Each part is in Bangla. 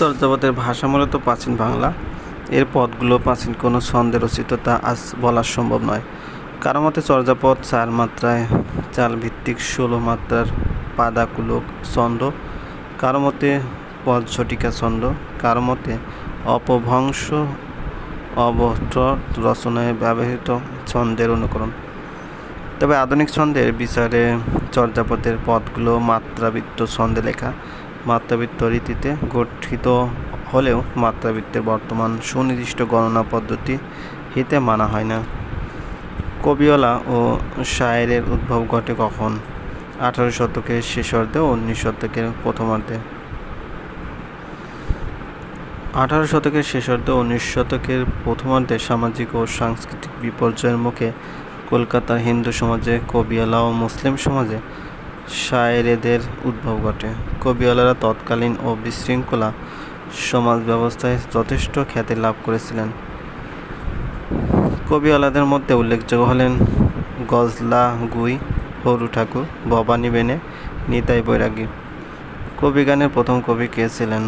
চর্যাপদের ভাষা মূলত প্রাচীন বাংলা। এর পদগুলো প্রাচীন কোনো ছন্দে রচিত তা আজ বলা সম্ভব নয়। কারও মতে চর্যাপদ, চার মাত্রায় চাল ভিত্তিক ষোলো মাত্রার পাদাকুলক ছন্দ। কারও মতে পদঝটিকা ছন্দ। কারও মতে অপভ্রংশ অবস্ত্র রচনায় ব্যবহৃত ছন্দের অনুকরণ। তবে আধুনিক ছন্দের বিচারে চর্যাপদের পদগুলো মাত্রাবৃত্ত ছন্দে লেখা। মাত্রাবৃত্ত রীতিতে গঠিত হলেও মাত্রাবৃত্তের বর্তমান সুনির্দিষ্ট গণনা পদ্ধতি হিতে মানা হয় না। কবিওলা ও শায়েরের উদ্ভব ঘটে কখন? আঠারো শতকের শেষার্ধে ও উনিশ শতকের প্রথমার্ধে। আঠারো শতকের শেষার্ধে উনিশ শতকের প্রথমার্ধে সামাজিক ও সাংস্কৃতিক বিপর্যয়ের মুখে কলকাতার হিন্দু সমাজে কবিয়ালা ও মুসলিম সমাজে শায়েরেদের উদ্ভব ঘটে। কবিয়ালারা তৎকালীন ও বিশৃঙ্খলা সমাজ ব্যবস্থায় যথেষ্ট খ্যাতি লাভ করেছিলেন। কবিওয়ালাদের মধ্যে উল্লেখযোগ্য হলেন গজলা গুই, হরু ঠাকুর, ভবানী বেনে, নিতাই বৈরাগী। কবিগানের প্রথম কবি কে ছিলেন?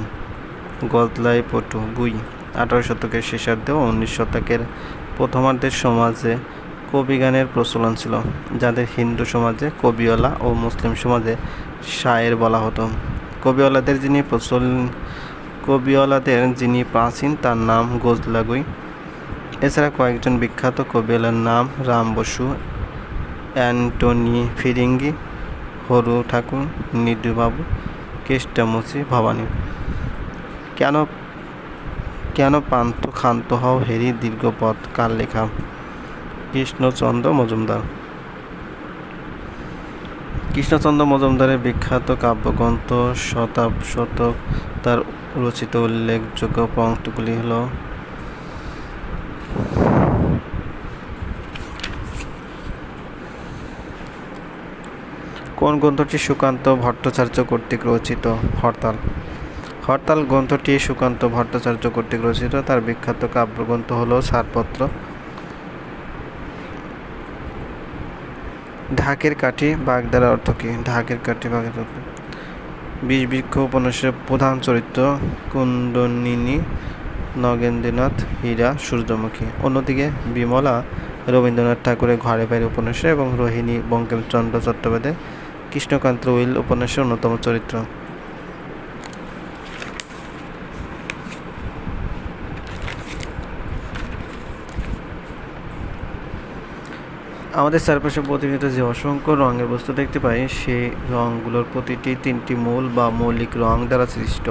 গজলাই পটু, গুই। আঠারো শতকের শেষার্ধে ও উনিশ শতকের প্রথমার্ধের সমাজে কবিগানের প্রচলন ছিল, যাদের হিন্দু সমাজে কবিওয়ালা ও মুসলিম সমাজে শায়ের বলা হতো। কবিওয়ালাদের যিনি প্রচল কবিওয়ালাদের যিনি প্রাচীন, তার নাম গজলাগুই। এছাড়া কয়েকজন বিখ্যাত কবিওয়ালার নাম রাম বসু, অ্যান্টনি ফিরিঙ্গি, হরু ঠাকুর নিডুবাবু কেষ্টমুচি ভবানী। কেন কেন পান্ত ক্ষান্ত হও হেরি দীর্ঘপথ কার লেখা? কৃষ্ণচন্দ্র মজুমদার। কৃষ্ণচন্দ্র মজুমদারের বিখ্যাত কাব্যগ্রন্থ শতাব শতক, তার রচিত উল্লেখযোগ্য পঙ্ক্তগুলি হল কোন গ্রন্থটি সুকান্ত ভট্টাচার্য কর্তৃক রচিত? হরতাল। হরতাল গ্রন্থটি সুকান্ত ভট্টাচার্য কর্তৃক রচিত। তার বিখ্যাত কাব্যগ্রন্থ হল ছাড়পত্র ঢাকের কাঠি দ্বারা অর্থ কী? ঢাকের কাঠি বাগদার অর্থ বিষ বৃক্ষ উপন্যাসের প্রধান চরিত্র কুন্দনিনী নগেন্দ্রনাথ হীরা, সূর্যমুখী। অন্যদিকে বিমলা রবীন্দ্রনাথ ঠাকুরের ঘরে বাইরে উপন্যাসে এবং রোহিণী বঙ্কিমচন্দ্র চট্টোপাধ্যায় কৃষ্ণকান্ত উইল উপন্যাসের অন্যতম চরিত্র। আমাদের চারপাশে প্রতিনিয়ত যে অসংখ্য রঙের বস্তু দেখতে পাই সেই রঙগুলোর প্রতিটি তিনটি মূল বা মৌলিক রং দ্বারা সৃষ্ট।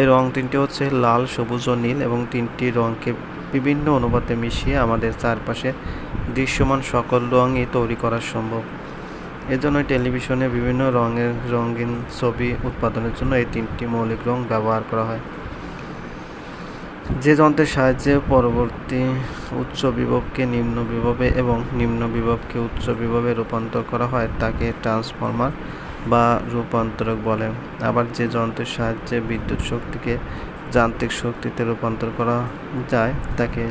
এই রং তিনটি হচ্ছে লাল, সবুজ ও নীল এবং তিনটি রঙকে বিভিন্ন অনুপাতে মিশিয়ে আমাদের চারপাশে দৃশ্যমান সকল রঙই তৈরি করা সম্ভব। এজন্য টেলিভিশনে বিভিন্ন রঙের রঙিন ছবি উৎপাদনের জন্য এই তিনটি মৌলিক রং ব্যবহার করা হয়। যে যন্ত্রের সাহায্যে পরবর্তী উচ্চ বিভবকে নিম্ন বিভবে এবং নিম্ন বিভবকে উচ্চ বিভবে রূপান্তর করা হয়, তাকে ট্রান্সফর্মার বা রূপান্তরক বলে। আবার যে যন্ত্রের সাহায্যে বিদ্যুৎ শক্তিকে যান্ত্রিক শক্তিতে রূপান্তর করা যায়, তাকে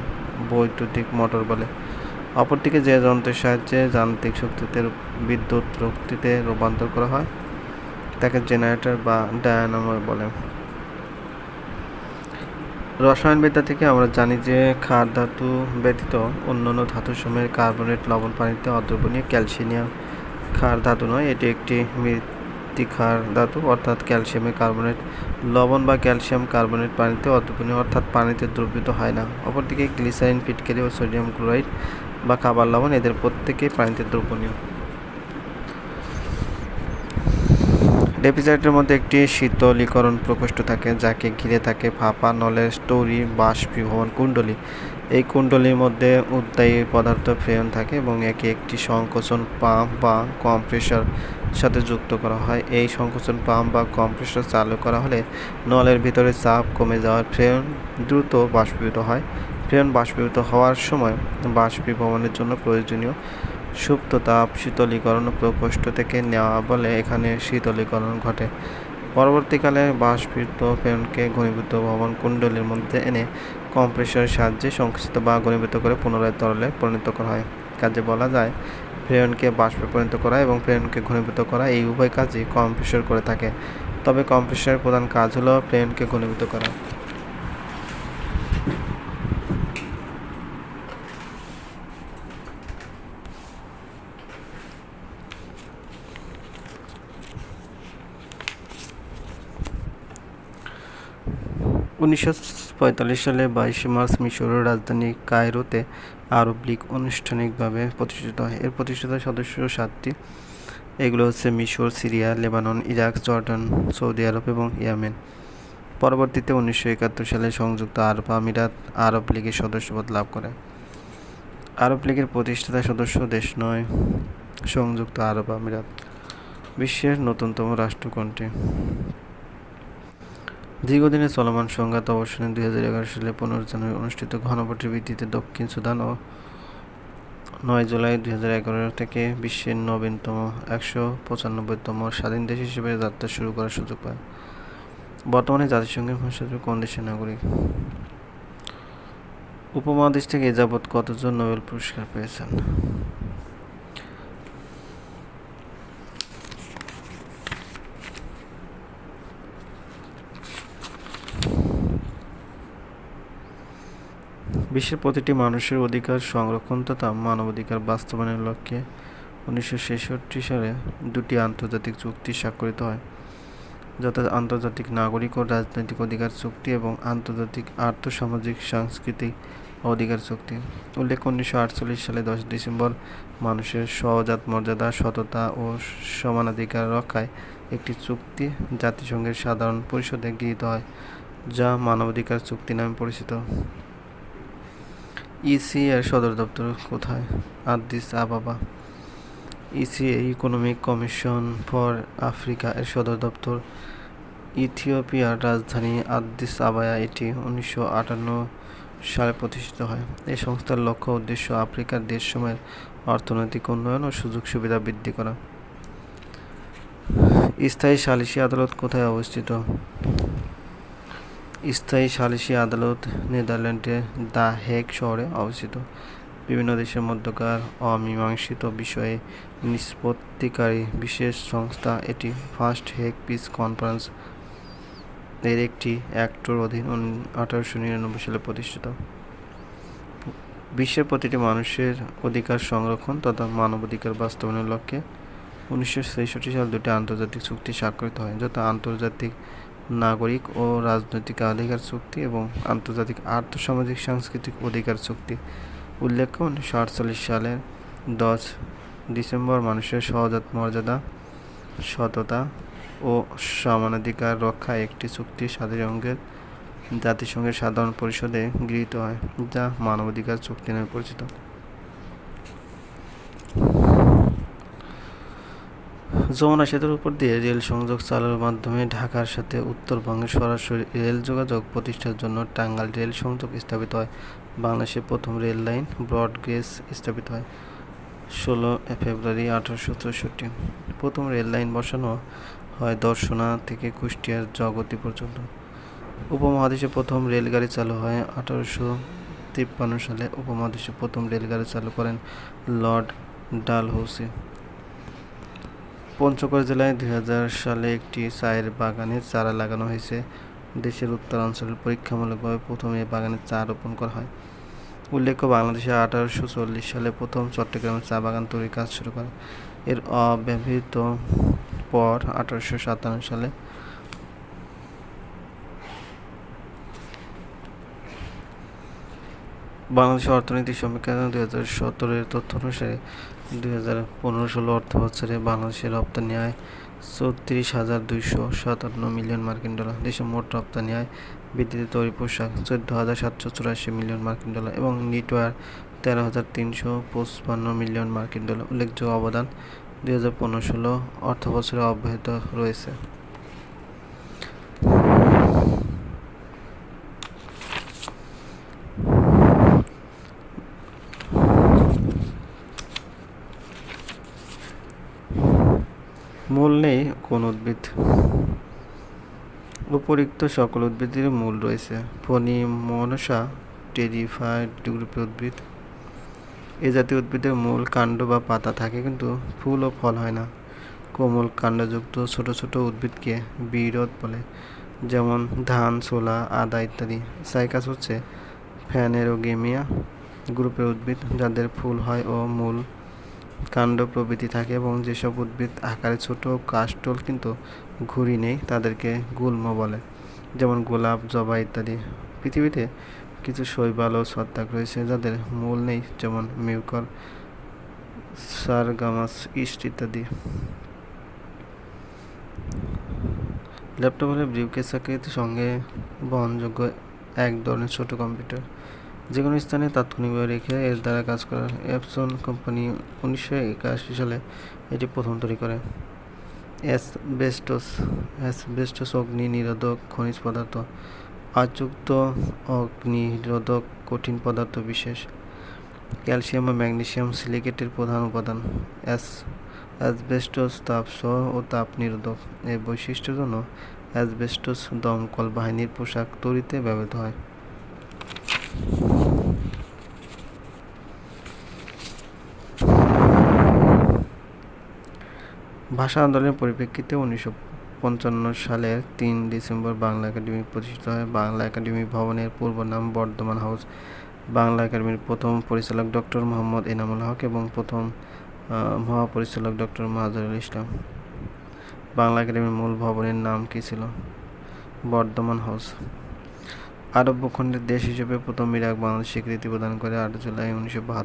বৈদ্যুতিক মোটর বলে। অপরদিকে যে যন্ত্রের সাহায্যে যান্ত্রিক শক্তিতে বিদ্যুৎ শক্তিতে রূপান্তর করা হয়, তাকে জেনারেটর বা ডায়নামো বলে। রসায়নবিদ্যা থেকে আমরা জানি যে ক্ষার ধাতু ব্যতীত অন্যান্য ধাতুসমূহের কার্বনেট লবণ পানিতে অদ্রবণীয় ক্যালসিয়াম ক্ষার ধাতু নয়, এটি একটি মৃত্তিকার ধাতু, অর্থাৎ ক্যালসিয়ামের কার্বনেট লবণ বা ক্যালসিয়াম কার্বনেট পানিতে অদ্রবণীয়, অর্থাৎ পানিতে দ্রবীভূত হয় না। অপরদিকে গ্লিসারিন, ফিটকারি ও সোডিয়াম ক্লোরাইড বা খাবার লবণ এদের প্রত্যেকেই পানিতে দ্রবণীয়। রেফ্রিজারেটরের মধ্যে একটি শীতলীকরণ প্রকোষ্ঠ থাকে, যাকে ঘিরে থাকে ফাঁপা, নলের স্টোরি বাষ্পীভবন কুণ্ডলী। এই কুণ্ডলীর মধ্যে উদ্দায়ী পদার্থ ফ্রেয়ন থাকে এবং একে একটি সংকোচন পাম্প বা কম্প্রেসর সাথে যুক্ত করা হয়। এই সংকোচন পাম্প বা কম্প্রেসর চালু করা হলে নলের ভিতরে চাপ কমে যাওয়ার ফ্রেয়ন দ্রুত বাষ্পীভূত হয়। ফ্রেয়ন বাষ্পীভূত হওয়ার সময় বাষ্পীভবনের জন্য প্রয়োজনীয় সুপ্ত তাপ শীতলীকরণ প্রকোষ্ঠ থেকে নেওয়া বলে এখানে শীতলীকরণ ঘটে। পরবর্তীকালে বাষ্পীভূত ফ্রেয়নকে ঘনীভূত ভবন কুণ্ডলীর মধ্যে এনে কম্প্রেসরের সাহায্যে সংকুচিত বা ঘনীভূত করে পুনরায় তরলে পরিণত করা হয়। কাজে বলা যায় ফ্রেয়নকে বাষ্পে পরিণত করা এবং ফ্রেয়নকে ঘনীভূত করা এই উভয় কাজই কম্প্রেসর করে থাকে। তবে কম্প্রেসরের প্রধান কাজ হলো প্লেনকে ঘনীভূত করা। উনিশশো পঁয়তাল্লিশ সালে বাইশে মার্চ মিশরের রাজধানী কায়রোতে আরব লীগ আনুষ্ঠানিকভাবে প্রতিষ্ঠিত হয়। এর প্রতিষ্ঠিত সদস্য সাতটি। এগুলো হচ্ছে মিশর, Syria, Lebanon, Iraq, Jordan, Saudi Arab এবং ইয়ামেন। পরবর্তীতে উনিশশো একাত্তর সালে সংযুক্ত আরব আমিরাত আরব লীগের সদস্যপদ লাভ করে। আরব লীগের প্রতিষ্ঠাতা সদস্য দেশ নয়, সংযুক্ত আরব আমিরাত। বিশ্বের নতুনতম রাষ্ট্র কোনটি দীর্ঘদিনের চলমান সংঘাত অবসানে দুই হাজার এগারো সালে পনেরো জানুয়ারি অনুষ্ঠিত ঘনভোটের ভিত্তিতে দক্ষিণ সুদান ও নয় জুলাই দুই হাজার এগারো থেকে বিশ্বের নবীনতম একশো পঁচানব্বইতম স্বাধীন দেশ হিসেবে যাত্রা শুরু করার সুযোগ পায়। বর্তমানে জাতিসংঘের মহাসচিব কোন দেশের নাগরিক? উপমহাদেশ থেকে এ যাবৎ কতজন নোবেল পুরস্কার পেয়েছেন? বিশ্বের প্রতিটি মানুষের অধিকার সংরক্ষণ তথা মানবাধিকার বাস্তবায়নের লক্ষ্যে উনিশশো ছেষট্টি সালে দুটি আন্তর্জাতিক চুক্তি স্বাক্ষরিত হয়, যথা আন্তর্জাতিক নাগরিক ও রাজনৈতিক অধিকার চুক্তি এবং আন্তর্জাতিক আর্থসামাজিক সাংস্কৃতিক অধিকার চুক্তি। উল্লেখ উনিশশো আটচল্লিশ সালে দশ ডিসেম্বর মানুষের সহজাত মর্যাদা, সততা ও সমানাধিকার রক্ষায় একটি চুক্তি জাতিসংঘের সাধারণ পরিষদে গৃহীত হয়, যা মানবাধিকার চুক্তি নামে পরিচিত। ইসি এর সদর দপ্তর কোথায়? Addis Ababa. EC economic commission for Africa এর সদর দপ্তর। ইথিওপিয়ার রাজধানী আদিস আবায়া এটি উনিশশো আটান্ন সালে প্রতিষ্ঠিত হয়। এই সংস্থার লক্ষ্য উদ্দেশ্য আফ্রিকার দেশসমূহের অর্থনৈতিক উন্নয়ন ও সুযোগ সুবিধা বৃদ্ধি করা। স্থায়ী সালিসি আদালত কোথায় অবস্থিত? স্থায়ী সালিসি আদালত নেদারল্যান্ডের দ্য হেগ শহরে অবস্থিত। বিভিন্ন দেশের মধ্যকার অমীমাংসিত বিষয়ে নিষ্পত্তিকারী বিশেষ সংস্থা এটি ফার্স্ট হেগ পিস কনফারেন্স এর একটি অ্যাক্টর অধীন আঠারোশো নিরানব্বই সালে প্রতিষ্ঠিত। বিশ্বের প্রতিটি মানুষের অধিকার সংরক্ষণ তথা মানবাধিকার বাস্তবায়নের লক্ষ্যে উনিশশো ছেষট্টি সালে দুটি আন্তর্জাতিক চুক্তি স্বাক্ষরিত হয়, যথা আন্তর্জাতিক নাগরিক ও রাজনৈতিক অধিকার চুক্তি এবং আন্তর্জাতিক আর্থসামাজিক সাংস্কৃতিক অধিকার চুক্তি। উল্লেখ্য, উনিশশো আটচল্লিশ সালের দশ ডিসেম্বর মানুষের সহজাত মর্যাদা, সততা ও সমানাধিকার রক্ষা একটি চুক্তি জাতিসংঘের জাতিসংঘের সাধারণ পরিষদে গৃহীত হয়, যা মানবাধিকার চুক্তি নামে পরিচিত। যমুনা সেতুর উপর দিয়ে রেল সংযোগ চালুর মাধ্যমে ঢাকার সাথে উত্তরবঙ্গে সরাসরি রেল যোগাযোগ প্রতিষ্ঠার জন্য টাঙ্গাইল রেল সংযোগ স্থাপিত হয়। বাংলাদেশের প্রথম রেল লাইন ব্রড গেজ স্থাপিত হয় ষোলো ফেব্রুয়ারি আঠারোশো চৌষট্টি। প্রথম রেল লাইন বসানো হয় দর্শনা থেকে কুষ্টিয়ার জগতি পর্যন্ত। উপমহাদেশে প্রথম রেলগাড়ি চালু হয় আঠারোশো তিপ্পান্ন সালে। উপমহাদেশে প্রথম রেলগাড়ি চালু করেন লর্ড ডালহৌসি। পঞ্চগড় জেলায় দুই হাজার সালে একটি চায়ের বাগানে চারা লাগানো হয়েছে। দেশের উত্তরাঞ্চলের পরীক্ষামূলকভাবে প্রথম এই বাগানে চা রোপণ করা হয়। উল্লেখ্য, বাংলাদেশে আঠারোশো চল্লিশ সালে প্রথম চট্টগ্রামে চা বাগান তৈরির কাজ শুরু করে। এর অব্যবহৃত পর আঠারোশো সাতান্ন সালে বাংলাদেশের অর্থনীতি সমীক্ষা দুই হাজার সতেরোর তথ্য অনুসারে দুই হাজার পনেরো ষোলো অর্থ বছরে বাংলাদেশের রপ্তানি আয় চৌত্রিশ হাজার দুইশো সাতান্ন মিলিয়ন মার্কিন ডলার। দেশের মোট রপ্তানি আয় বিদ্যুতের তৈরি পোশাক চোদ্দ হাজার সাতশো চুরাশি মিলিয়ন মার্কিন ডলার এবং নেটওয়ার তেরো হাজার তিনশো পঁচপান্ন মিলিয়ন মার্কিন ডলার। উল্লেখযোগ্য অবদান দুই হাজার পনেরো ষোলো অর্থ বছরে অব্যাহত রয়েছে মূল নেই কোন উদ্ভিদ। উপরিক্ত সকল উদ্ভিদের মূল রয়েছে। ফনি মনসা টেরিফাইড গ্রুপের উদ্ভিদ। এ জাতীয় উদ্ভিদের মূল কাণ্ড বা পাতা থাকে, কিন্তু ফুল ও ফল হয় না। কোমল কাণ্ডযুক্ত ছোট ছোট উদ্ভিদকে বিরোধ বলে, যেমন ধান, ছোলা, আদা ইত্যাদি। সাইকাস হচ্ছে ফ্যানেরোগেমিয়া গ্রুপের উদ্ভিদ, যাদের ফুল হয় ও মূল কাণ্ড প্রভৃতি থাকে এবং যেসব উদ্ভিদ আকারে ছোট কাষ্ঠল কিন্তু ঘুড়ি নেই, তাদেরকে গুল্ম বলে। যেমন গোলাপ, জবা ইত্যাদি। পৃথিবীতে কিছু শৈবাল ও ছত্রাক রয়েছে যাদের মূল নেই, যেমন মিউকর, সারগামাস, ইস্ট ইত্যাদি। ল্যাপটপ হলে আকৃতির সঙ্গে বহনযোগ্য এক ধরনের ছোট কম্পিউটার। যে কোনো স্থানে তাৎক্ষণিকভাবে রেখে এর দ্বারা কাজ করা অ্যাপসন কোম্পানি উনিশশো একাশি সালে এটি প্রথম তৈরি করে। অ্যাসবেস্টস অ্যাসবেস্টস অগ্নি নিরোধক খনিজ পদার্থ আযুক্ত অগ্নি নিরোধক কঠিন পদার্থ বিশেষ, ক্যালসিয়াম ও ম্যাগনেসিয়াম সিলিকেটের প্রধান উপাদান। অ্যাস, অ্যাসবেস্টস তাপসহ ও তাপ নিরোধক এই বৈশিষ্ট্যের জন্য অ্যাসবেস্টস দমকল বাহিনীর পোশাক তৈরিতে ব্যবহৃত হয়। ভাষা আন্দোলনের পরিপ্রেক্ষিতে উনিশশো পঞ্চান্ন সালের তিন ডিসেম্বর বাংলা একাডেমি প্রতিষ্ঠিত হয়। বাংলা একাডেমি ভবনের পূর্ব নাম বর্ধমান হাউস। বাংলা একাডেমির প্রথম পরিচালক ডক্টর মোহাম্মদ এনামুল হক এবং প্রথম মহাপরিচালক ডক্টর মাহাজুরুল ইসলাম। বাংলা একাডেমির মূল ভবনের নাম কী ছিল? বর্ধমান হাউস। আরব ভূখণ্ডের দেশ হিসেবে প্রথম ইরাক বাংলাদেশ স্বীকৃতি প্রদান করে আট জুলাই উনিশশো বাহাত্তর